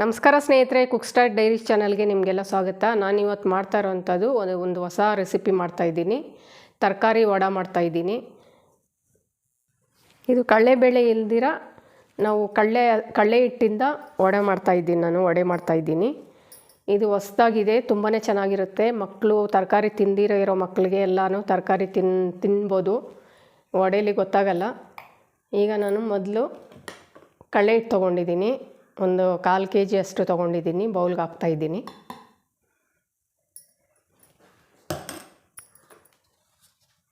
ನಮಸ್ಕಾರ ಸ್ನೇಹಿತರೆ cook start diaries ಚಾನಲ್ಗೆ ನಿಮಗೆಲ್ಲ ಸ್ವಾಗತ. ನಾನು ಇವತ್ತು ಮಾಡ್ತಾ ಇರೋವಂಥದ್ದು ಒಂದು ಒಂದು ಹೊಸ ರೆಸಿಪಿ ಮಾಡ್ತಾಯಿದ್ದೀನಿ ತರಕಾರಿ ವಡ ಮಾಡ್ತಾಯಿದ್ದೀನಿ ಇದು ಕಡಲೆಬೇಳೆ ಇಲ್ದಿರ ನಾವು ಕಳ್ಳೆ ಕಡಲೆ ಹಿಟ್ಟಿಂದ ವಡೆ ಮಾಡ್ತಾಯಿದ್ದೀನಿ ನಾನು, ವಡೆ ಮಾಡ್ತಾಯಿದ್ದೀನಿ ಇದು ಹೊಸ್ದಾಗಿದೆ ತುಂಬಾ ಚೆನ್ನಾಗಿರುತ್ತೆ. ಮಕ್ಕಳು ತರಕಾರಿ ತಿಂದಿರೋ, ಇರೋ ಮಕ್ಕಳಿಗೆ ಎಲ್ಲನೂ ತರಕಾರಿ ತಿನ್, ತಿನ್ಬೋದು. ವಡೆಯಲ್ಲಿ ಗೊತ್ತಾಗಲ್ಲ. ಈಗ ನಾನು ಮೊದಲು ಕಡಲೆ ಹಿಟ್ಟು ತೊಗೊಂಡಿದ್ದೀನಿ. ಒಂದು ಕಾಲು ಕೆ ಜಿ ಅಷ್ಟು ತೊಗೊಂಡಿದ್ದೀನಿ ಬೌಲ್ಗೆ ಹಾಕ್ತಾಯಿದ್ದೀನಿ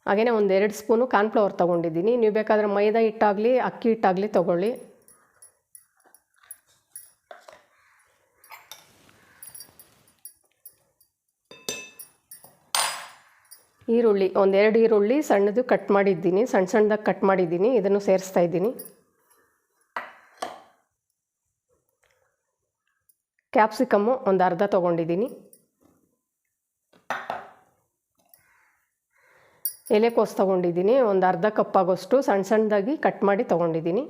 ಹಾಗೆಯೇ ಒಂದು ಎರಡು ಸ್ಪೂನು ಕಾರ್ನ್ಫ್ಲವರ್ ತೊಗೊಂಡಿದ್ದೀನಿ. ನೀವು ಬೇಕಾದರೆ ಮೈದಾ ಹಿಟ್ಟಾಗಲಿ, ಅಕ್ಕಿ ಹಿಟ್ಟಾಗಲಿ ತೊಗೊಳ್ಳಿ. ಈರುಳ್ಳಿ ಒಂದೆರಡು ಈರುಳ್ಳಿ ಸಣ್ಣದು ಕಟ್ ಮಾಡಿದ್ದೀನಿ, ಸಣ್ಣ ಸಣ್ಣದಾಗಿ ಕಟ್ ಮಾಡಿದ್ದೀನಿ, ಇದನ್ನು ಸೇರಿಸ್ತಾ ಇದ್ದೀನಿ. ಕ್ಯಾಪ್ಸಿಕಮ್ಮು ಒಂದು ಅರ್ಧ ತೊಗೊಂಡಿದ್ದೀನಿ. ಎಲೆಕೋಸ್ ತೊಗೊಂಡಿದ್ದೀನಿ, ಒಂದು ಅರ್ಧ ಕಪ್ ಆಗೋಷ್ಟು ಸಣ್ಣ ಸಣ್ಣದಾಗಿ ಕಟ್ ಮಾಡಿ ತೊಗೊಂಡಿದ್ದೀನಿ.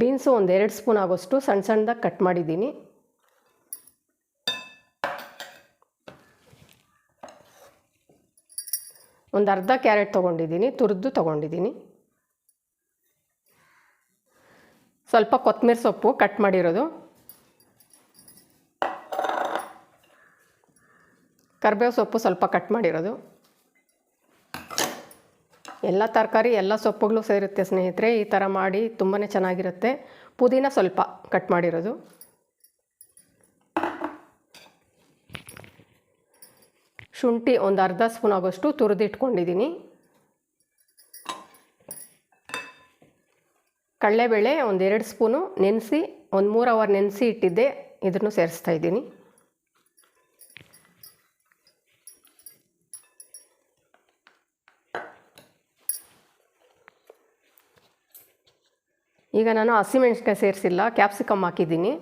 ಬೀನ್ಸು ಒಂದು ಎರಡು ಸ್ಪೂನ್ ಆಗೋಷ್ಟು ಸಣ್ಣ ಸಣ್ಣದಾಗಿ ಕಟ್ ಮಾಡಿದ್ದೀನಿ. ಒಂದು ಅರ್ಧ ಕ್ಯಾರೆಟ್ ತೊಗೊಂಡಿದ್ದೀನಿ, ತುರಿದು ತೊಗೊಂಡಿದ್ದೀನಿ. ಸ್ವಲ್ಪ ಕೊತ್ತಂಬರಿ ಸೊಪ್ಪು ಕಟ್ ಮಾಡಿರೋದು. ಕರಿಬೇವು ಸೊಪ್ಪು ಸ್ವಲ್ಪ ಕಟ್ ಮಾಡಿರೋದು. ಎಲ್ಲ ತರಕಾರಿ, ಎಲ್ಲ ಸೊಪ್ಪುಗಳು ಸೇರುತ್ತೆ ಸ್ನೇಹಿತರೆ, ಈ ಥರ ಮಾಡಿ ತುಂಬಾ ಚೆನ್ನಾಗಿರುತ್ತೆ. ಪುದೀನ ಸ್ವಲ್ಪ ಕಟ್ ಮಾಡಿರೋದು. ಶುಂಠಿ ಒಂದು ಅರ್ಧ ಸ್ಪೂನ್ ಆಗೋಷ್ಟು ತುರಿದಿಟ್ಕೊಂಡಿದ್ದೀನಿ ಕಡಲೆಬೇಳೆ ಒಂದೆರಡು ಸ್ಪೂನು, ನೆನೆಸಿ ಒಂದು ಮೂರು ಅವರ್ ನೆನೆಸಿ ಇಟ್ಟಿದ್ದೆ ಇದನ್ನು ಸೇರಿಸ್ತಾ ಇದ್ದೀನಿ. ಈಗ ನಾನು ಹಸಿಮೆಣ್ಸಿನ್ಕಾಯಿ ಸೇರಿಸಿಲ್ಲ, ಕ್ಯಾಪ್ಸಿಕಮ್ ಹಾಕಿದ್ದೀನಿ,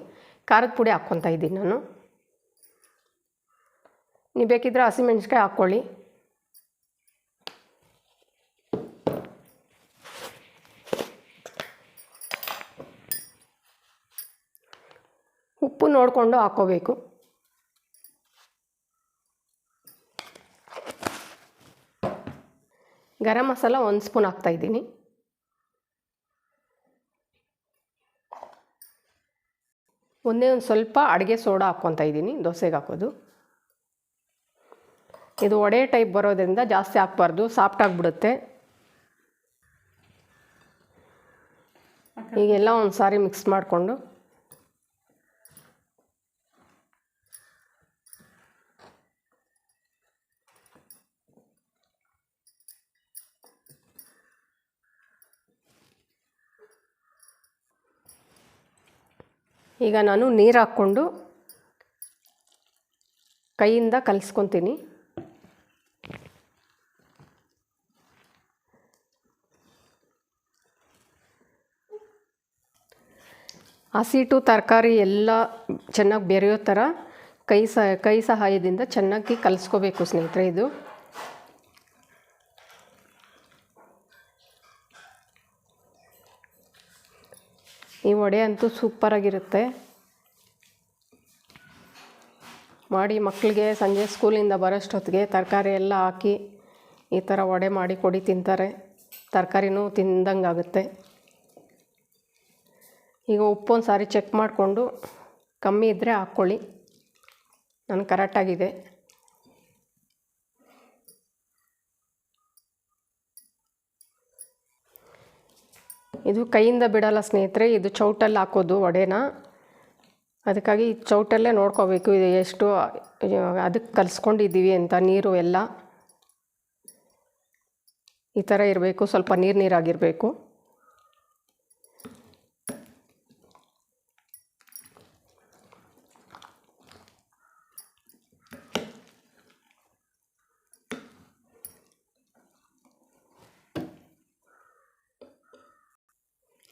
ಖಾರದ ಪುಡಿ ಹಾಕ್ಕೊತಾ ಇದ್ದೀನಿ ನಾನು. ನೀವು ಬೇಕಿದ್ದರೆ ಹಸಿಮೆಣ್ಸಿನ್ಕಾಯಿ ಹಾಕ್ಕೊಳ್ಳಿ. ಉಪ್ಪು ನೋಡಿಕೊಂಡು ಹಾಕ್ಕೋಬೇಕು ಗರಂ ಮಸಾಲ ಒಂದು ಸ್ಪೂನ್ ಹಾಕ್ತಾಯಿದ್ದೀನಿ ಒಂದೇ ಒಂದು ಸ್ವಲ್ಪ ಅಡುಗೆ ಸೋಡಾ ಹಾಕ್ಕೊತಾ ಇದ್ದೀನಿ ದೋಸೆಗೆ ಹಾಕೋದು. ಇದು ಒಡೆ ಟೈಪ್ ಬರೋದ್ರಿಂದ ಜಾಸ್ತಿ ಹಾಕ್ಬಾರ್ದು ಸಾಫ್ಟ್ ಆಗಿಬಿಡುತ್ತೆ. ಈಗೆಲ್ಲ ಒಂದು ಸಾರಿ ಮಿಕ್ಸ್ ಮಾಡಿಕೊಂಡು ಈಗ ನಾನು ನೀರು ಹಾಕ್ಕೊಂಡು ಕೈಯಿಂದ ಕಲಿಸ್ಕೊತೀನಿ. ಹಸಿಟ್ಟು ತರಕಾರಿ ಎಲ್ಲ ಚೆನ್ನಾಗಿ ಬೆರೆಯೋ ಥರ ಕೈ ಸಹ ಕೈ ಸಹಾಯದಿಂದ ಚೆನ್ನಾಗಿ ಕಲಿಸ್ಕೋಬೇಕು ಸ್ನೇಹಿತರೆ ಇದು. ಈ ವಡೆ ಅಂತೂ ಸೂಪರಾಗಿರುತ್ತೆ ಮಾಡಿ ಮಕ್ಕಳಿಗೆ ಸಂಜೆ ಸ್ಕೂಲಿಂದ ಬರೋಷ್ಟೊತ್ತಿಗೆ ತರಕಾರಿ ಎಲ್ಲ ಹಾಕಿ ಈ ಥರ ವಡೆ ಮಾಡಿ ಕೊಡಿ ತಿಂತಾರೆ. ತರಕಾರಿನೂ ತಿಂದಂಗೆ ಆಗುತ್ತೆ. ಈಗ ಉಪ್ಪು ಒಂದು ಸಾರಿ ಚೆಕ್ ಮಾಡಿಕೊಂಡು ಕಮ್ಮಿ ಇದ್ದರೆ ಹಾಕ್ಕೊಳ್ಳಿ. ನಾನು ಕರೆಕ್ಟಾಗಿದೆ ಇದು ಕೈಯಿಂದ ಬಿಡಲ್ಲ ಸ್ನೇಹಿತರೆ, ಇದು ಚೌಟಲ್ಲಿ ಹಾಕೋದು ವಡೆನ. ಅದಕ್ಕಾಗಿ ಚೌಟಲ್ಲೇ ನೋಡ್ಕೋಬೇಕು, ಇದು ಎಷ್ಟು ಅದಕ್ಕೆ ಕಲಿಸ್ಕೊಂಡಿದ್ದೀವಿ ಅಂತ, ನೀರು ಎಲ್ಲ. ಈ ಥರ ಇರಬೇಕು, ಸ್ವಲ್ಪ ನೀರು ನೀರಾಗಿರಬೇಕು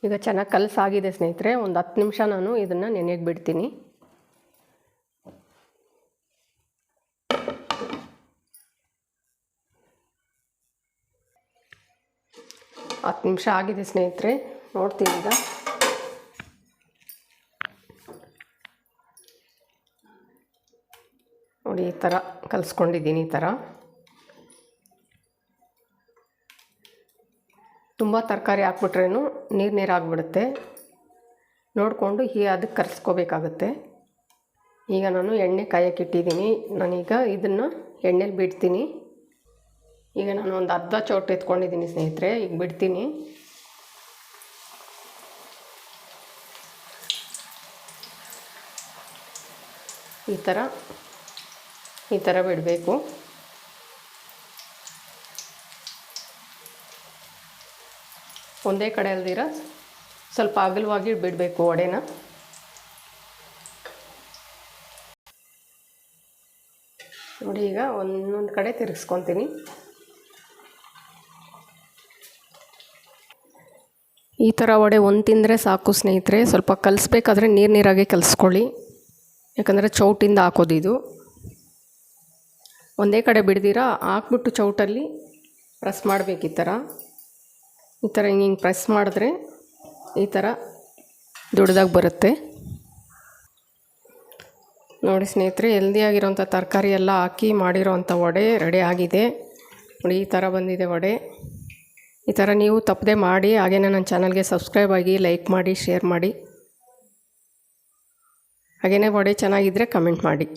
ಈಗ ಚೆನ್ನಾಗಿ ಕಲಸಾಗಿದೆ ಸ್ನೇಹಿತರೆ, ಒಂದು ಹತ್ತು ನಿಮಿಷ ನಾನು ಇದನ್ನು ನೆನೆಗೆ ಬಿಡ್ತೀನಿ. ಹತ್ತು ನಿಮಿಷ ಆಗಿದೆ ಸ್ನೇಹಿತರೆ, ನೋಡ್ತೀನಿ ಈಗ. ನೋಡಿ, ಈ ಥರ ಕಲಿಸ್ಕೊಂಡಿದ್ದೀನಿ ಈ ಥರ ತುಂಬ ತರಕಾರಿ ಹಾಕ್ಬಿಟ್ರೇನು ನೀರು ನೀರು ಆಗಿಬಿಡುತ್ತೆ. ನೋಡಿಕೊಂಡು ಹೀ ಅದಕ್ಕೆ ಕರೆಸ್ಕೋಬೇಕಾಗುತ್ತೆ. ಈಗ ನಾನು ಎಣ್ಣೆ ಕಾಯಕ್ಕೆ ಇಟ್ಟಿದ್ದೀನಿ. ನಾನೀಗ ಇದನ್ನು ಎಣ್ಣೆಲಿ ಬಿಡ್ತೀನಿ. ಈಗ ನಾನು ಒಂದು ಅರ್ಧ ಚೌಟ್ ಎತ್ಕೊಂಡಿದ್ದೀನಿ ಸ್ನೇಹಿತರೆ, ಈಗ ಬಿಡ್ತೀನಿ. ಈ ಥರ ಈ ಥರ ಬಿಡಬೇಕು. ಒಂದೇ ಕಡೆ ಅಲ್ದಿರ ಸ್ವಲ್ಪ ಅಗಲವಾಗಿ ಬಿಡಬೇಕು ವಡೆನ ನೋಡಿ ಈಗ ಒಂದೊಂದು ಕಡೆ ತಿರುಗಿಸ್ಕೊತೀನಿ. ಈ ಥರ ವಡೆ ಒಂದು ತಿಂದರೆ ಸಾಕು ಸ್ನೇಹಿತರೆ, ಸ್ವಲ್ಪ ಕಲಿಸ್ಬೇಕಾದ್ರೆ ನೀರು ನೀರಾಗೆ ಕಲಿಸ್ಕೊಳ್ಳಿ. ಯಾಕಂದರೆ ಚೌಟಿಂದ ಹಾಕೋದು ಇದು. ಒಂದೇ ಕಡೆ ಬಿಡ್ದಿರ, ಹಾಕ್ಬಿಟ್ಟು ಚೌಟಲ್ಲಿ ಪ್ರೆಸ್ ಮಾಡಬೇಕು ಈ ಥರ ಈ ಥರ ಹಿಂಗೆ ಪ್ರೆಸ್ ಮಾಡಿದ್ರೆ ಈ ಥರ ದೊಡ್ಡದಾಗಿ ಬರುತ್ತೆ. ನೋಡಿ ಸ್ನೇಹಿತರೆ ಹೆಲ್ದಿಯಾಗಿರೋಂಥ ತರಕಾರಿ ಎಲ್ಲ ಹಾಕಿ ಮಾಡಿರೋವಂಥ ವಡೆ ರೆಡಿ ಆಗಿದೆ. ನೋಡಿ, ಈ ಥರ ಬಂದಿದೆ ವಡೆ. ಈ ಥರ ನೀವು ತಪ್ಪದೆ ಮಾಡಿ ಹಾಗೆಯೇ ನನ್ನ ಚಾನಲ್ಗೆ ಸಬ್ಸ್ಕ್ರೈಬ್ ಆಗಿ ಲೈಕ್ ಮಾಡಿ ಶೇರ್ ಮಾಡಿ. ಹಾಗೆಯೇ ವಡೆ ಚೆನ್ನಾಗಿದ್ದರೆ ಕಮೆಂಟ್ ಮಾಡಿ.